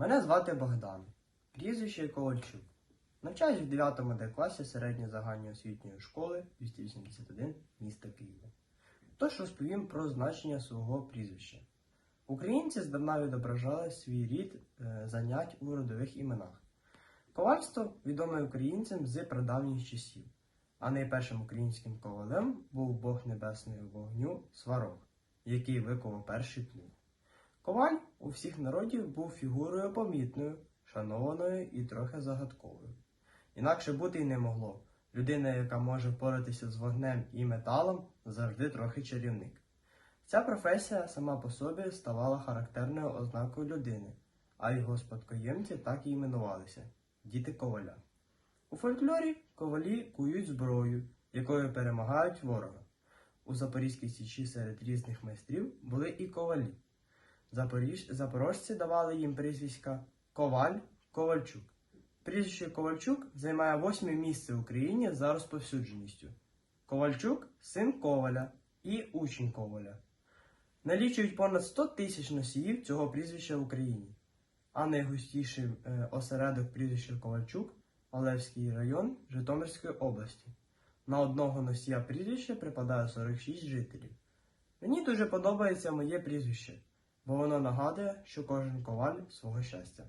Мене звати Богдан, прізвище Ковальчук. Навчаюсь в 9 Д класі середньої загальної освітньої школи 281 міста Києва. Тож розповім про значення свого прізвища. Українці здавна відображали свій рід е, занять у родових іменах. Ковальство відоме українцям з прадавніх часів, а найпершим українським ковалем був Бог небесного вогню Сварог, який виковав перший плуг. Коваль у всіх народів був фігурою помітною, шанованою і трохи загадковою. Інакше бути й не могло. Людина, яка може впоратися з вогнем і металом, завжди трохи чарівник. Ця професія сама по собі ставала характерною ознакою людини, а його спадкоємці так і іменувалися діти коваля. У фольклорі ковалі кують зброю, якою перемагають ворога. У Запорізькій січі серед різних майстрів були і ковалі. Запоріж... Запорожці давали їм прізвиська Коваль, Ковальчук. Прізвище Ковальчук займає восьме місце в Україні за розповсюдженістю. Ковальчук син Коваля і учень Коваля. Налічують понад 100 тисяч носіїв цього прізвища в Україні. А найгустіший е, осередок прізвища Ковальчук Олевський район Житомирської області. На одного носія прізвища припадає 46 жителів. Мені дуже подобається моє прізвище, бо воно нагадує, що кожен коваль свого щастя.